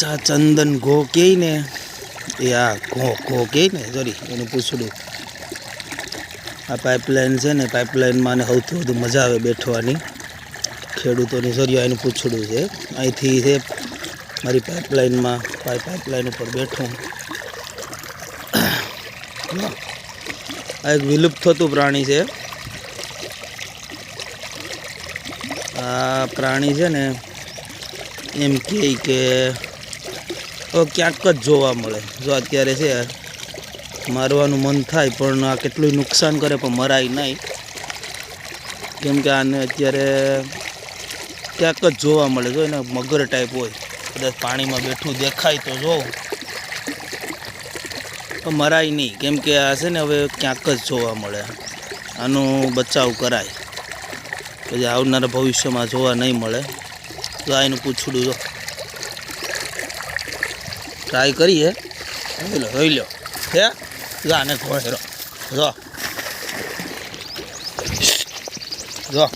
ચા ચંદન ઘો કહે ને એ આ ઘો ઘો કહે ને સોરી એનું પૂછડું આ પાઇપલાઇન છે ને પાઇપલાઇનમાં ને સૌથી વધુ મજા આવે બેઠવાની. ખેડૂતોની સોરી એનું પૂછડું છે. અહીંથી છે, મારી પાઇપલાઇનમાં પાઇપલાઇન ઉપર બેઠું આ એક વિલુપ્ત થતું પ્રાણી છે. આ પ્રાણી છે ને, એમ કહે કે ક્યાંક જ જોવા મળે. જો અત્યારે છે, મારવાનું મન થાય, પણ આ કેટલું નુકસાન કરે, પણ મરાય નહીં. કેમ કે આને અત્યારે ક્યાંક જ જોવા મળે. જો એને મગર ટાઈપ હોય. કદાચ પાણીમાં બેઠું દેખાય તો જોઉં. પણ મરાય નહીં. કેમ કે આ છે ને, હવે ક્યાંક જ જોવા મળે. આનો બચાવ કરાય. પછી આવનારા ભવિષ્યમાં જોવા નહીં મળે. તો આ એનું પૂછડું જો. ટ્રાય કરીએ. જોઈ લો જોઈ લો. હે? જો આને ખોળેરો જો. જો.